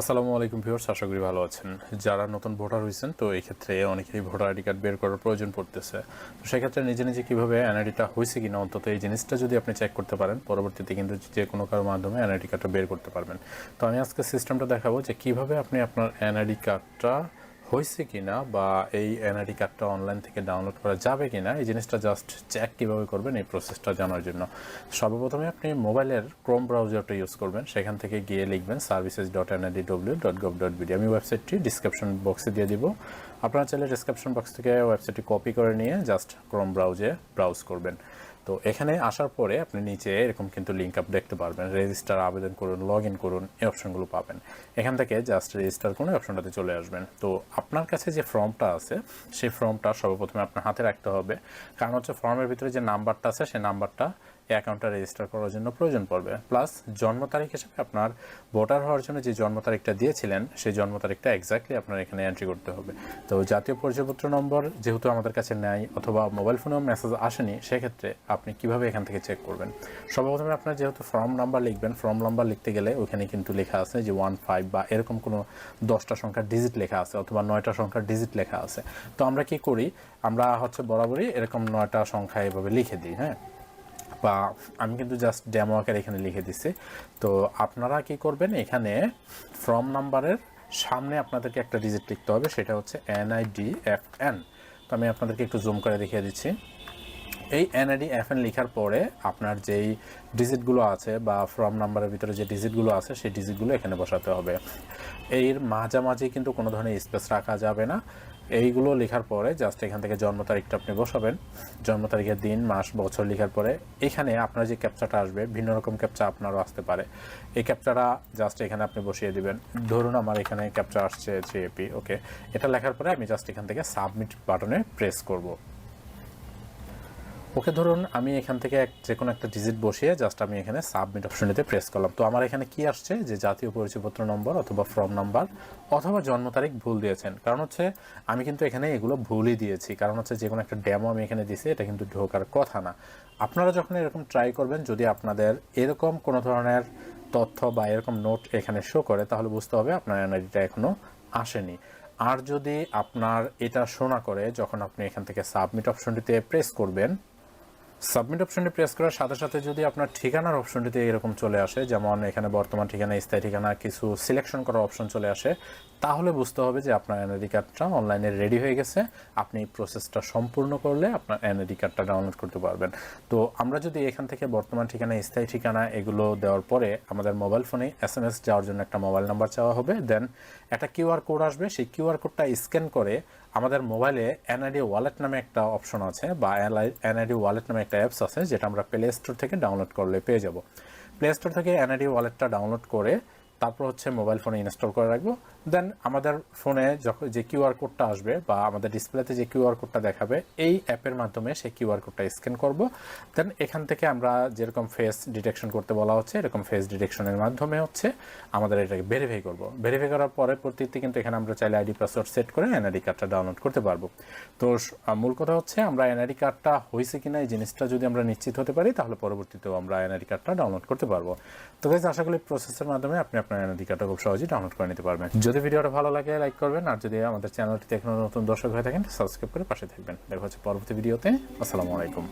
আসসালামু আলাইকুম ভিউয়ার্স, আশা করি ভালো আছেন। যারা নতুন ভোটার হয়েছেন তো এই ক্ষেত্রে অনেকেই ভোটার আইডি কার্ড বের করার প্রয়োজন পড়তেছে। তো সেক্ষেত্রে নিজে নিজে কীভাবে এনআইডিটা হয়েছে কিনা, অন্তত এই জিনিসটা যদি আপনি চেক করতে পারেন, পরবর্তীতে কিন্তু যে কোনো কারোর মাধ্যমে এনআইডি কার্ডটা বের করতে পারবেন। তো আমি আজকে সিস্টেমটা দেখাবো যে কীভাবে আপনি আপনার এনআইডি কার্ডটা হয়েছে কিনা বা এই এনআইডি কার্ডটা অনলাইন থেকে ডাউনলোড করা যাবে কিনা এই জিনিসটা জাস্ট চেক কীভাবে করবেন এই প্রসেসটা জানার জন্য। সর্বপ্রথমে আপনি মোবাইলের ক্রোম ব্রাউজারটা ইউজ করবেন, সেখান থেকে গিয়ে লিখবেন services dot NID W dot gov dot BD আমি ওয়েবসাইটটি ডিসক্রিপশন বক্সে দিয়ে দিব। আপনারা চাইলে ডিসক্রিপশন বক্স থেকে ওয়েবসাইটটি কপি করে নিয়ে জাস্ট ক্রোম ব্রাউজে ব্রাউজ করবেন। তো এখানে আসার পরে আপনি নিচে এরকম কিন্তু লিঙ্ক আপ দেখতে পারবেন। রেজিস্টার আবেদন করুন লগ ইন করুন, এই অপশনগুলো পাবেন। এখান থেকে জাস্ট রেজিস্টার করুন অপশনটাতে চলে আসবেন। তো আপনার কাছে যে ফর্মটা আছে, সেই ফর্মটা সর্বপ্রথমে আপনার হাতে রাখতে হবে। কারণ হচ্ছে ফর্মের ভিতরে যে নাম্বারটা আছে, সেই নাম্বারটা এই অ্যাকাউন্টটা রেজিস্টার করার জন্য প্রয়োজন পড়বে। প্লাস জন্ম তারিখ হিসেবে আপনার ভোটার হওয়ার জন্য যে জন্ম তারিখটা দিয়েছিলেন, সেই জন্ম তারিখটা এক্স্যাক্টলি আপনার এখানে এন্ট্রি করতে হবে। তো জাতীয় পরিচয়পত্র নম্বর যেহেতু আমাদের কাছে নেয় অথবা মোবাইল ফোনেও মেসেজ আসেনি, সেক্ষেত্রে আপনি কীভাবে এখান থেকে চেক করবেন? সর্বপ্রথমে আপনার যেহেতু ফর্ম নাম্বার লিখবেন ফর্ম নাম্বার লিখতে গেলে ওইখানে কিন্তু লেখা আছে যে ওয়ান ফাইভ বা এরকম কোনো দশটা সংখ্যার ডিজিট লেখা আছে অথবা নয়টা সংখ্যার ডিজিট লেখা আছে। তো আমরা কি করি? আমরা হচ্ছে বরাবরই এরকম নয়টা সংখ্যা এভাবে লিখে দিই হ্যাঁ? বা আমি কিন্তু জাস্ট ডেমো আকারে এখানে লিখে দিচ্ছি তো আপনারা কি করবেন, এখানে ফর্ম নাম্বারের সামনে আপনাদেরকে একটা ডিজিট লিখতে হবে, সেটা হচ্ছে এনআইডি এফ এন তো আমি আপনাদেরকে একটু জুম করে দেখিয়ে দিচ্ছি। এই এনআইডি এফ এন লেখার পরে আপনার যেই ডিজিটগুলো আছে বা ফর্ম নাম্বারের ভিতরে যে ডিজিটগুলো আছে, সেই ডিজিটগুলো এখানে বসাতে হবে। এর মাঝামাঝি কিন্তু কোনো ধরনের স্পেস রাখা যাবে না। এইগুলো লেখার পরে জাস্ট এখান থেকে জন্ম তারিখটা আপনি বসাবেন। জন্ম তারিখের দিন, মাস, বছর লেখার পরে এখানে আপনার যে ক্যাপচাটা আসবে, ভিন্ন রকম ক্যাপচা আপনারও আসতে পারে। এই ক্যাপচাটা জাস্ট এখানে আপনি বসিয়ে দিবেন। ধরুন আমার এখানে ক্যাপচা আসছে জিএপি ওকে এটা লেখার পরে আমি জাস্ট এখান থেকে সাবমিট বাটনে প্রেস করব। ওকে ধরুন আমি এখান থেকে এক যে কোনো একটা ডিজিট বসিয়ে জাস্ট আমি এখানে সাবমিট অপশনটিতে প্রেস করলাম। তো আমার এখানে কি আসছে? যে জাতীয় পরিচয়পত্র নম্বর অথবা ফর্ম নাম্বার অথবা জন্ম তারিখ ভুল দিয়েছেন। কারণ হচ্ছে আমি কিন্তু এখানে এগুলো ভুলই দিয়েছি। কারণ হচ্ছে যে কোনো একটা ড্যামো আমি এখানে দিছি, এটা কিন্তু ঢোকার কথা না। আপনারা যখন এরকম ট্রাই করবেন, যদি আপনাদের এরকম কোনো ধরনের তথ্য বা এরকম নোট এখানে শো করে, তাহলে বুঝতে হবে আপনার এনআইডিটা এখনও আসেনি। আর যদি আপনার এটা শোনা করে, যখন আপনি এখান থেকে সাবমিট অপশনটিতে প্রেস করবেন সাবমিট অপশনটি প্রেস করার সাথে সাথে যদি আপনার ঠিকানার অপশনটিতে এরকম চলে আসে, যেমন এখানে বর্তমান ঠিকানা, স্থায়ী ঠিকানা, কিছু সিলেকশন করার অপশন চলে আসে, তাহলে বুঝতে হবে যে আপনার এনআইডি কার্ডটা অনলাইনে রেডি হয়ে গেছে। আপনি এই প্রসেসটা সম্পূর্ণ করলে আপনার এনআইডি কার্ডটা ডাউনলোড করতে পারবেন। তো আমরা যদি এখান থেকে বর্তমান ঠিকানা, স্থায়ী ঠিকানা এগুলো দেওয়ার পরে আমাদের মোবাইল ফোনে এস এম এস যাওয়ার জন্য একটা মোবাইল নাম্বার চাওয়া হবে। দেন একটা কিউআর কোড আসবে। সেই কিউআর কোডটা স্ক্যান করে আমাদের মোবাইলে এনআইডি ওয়ালেট নামে একটা অপশন আছে বা এনআইডি ওয়ালেট নামে একটা অ্যাপস আছে যেটা আমরা প্লে স্টোর থেকে ডাউনলোড করলে পেয়ে যাব। প্লে স্টোর থেকে এনআইডি ওয়ালেটটা ডাউনলোড করে তারপর হচ্ছে মোবাইল ফোনে ইনস্টল করে রাখব। দেন আমাদের ফোনে যখন যে কিউআর কোডটা আসবে বা আমাদের ডিসপ্লেতে যে কিউআর কোডটা দেখাবে, এই অ্যাপের মাধ্যমে সেই কিউআর কোডটা স্ক্যান করব। দেন এখান থেকে আমরা যেরকম ফেস ডিটেকশন করতে বলা হচ্ছে, এরকম ফেস ডিটেকশনের মাধ্যমে হচ্ছে আমাদের এটাকে ভেরিফাই করব। ভেরিফাই করার পরে প্রতিটি কিন্তু এখানে আমরা চাইলে আইডি পাসওয়ার্ড সেট করে এনআইডি কার্ডটা ডাউনলোড করতে পারব। তো মূল কথা হচ্ছে আমরা এনআইডি কার্ডটা হয়েছে কিনা এই জিনিসটা যদি আমরা নিশ্চিত হতে পারি, তাহলে পরবর্তীতেও আমরা এনআইডি কার্ডটা ডাউনলোড করতে পারব। তো আশা করি প্রসেসের মাধ্যমে আপনি আপনার এনআইডি খুব সহজেই ডাউনলোড করে নিতে পারবেন। যদি ভিডিওটা ভালো লাগে লাইক করবেন, আর যদি আমাদের চ্যানেলটি এখনও নতুন দর্শক হয়ে থাকেন সাবস্ক্রাইব করে পাশে থাকবেন। দেখা হচ্ছে পরবর্তী ভিডিওতে। আসসালামু আলাইকুম।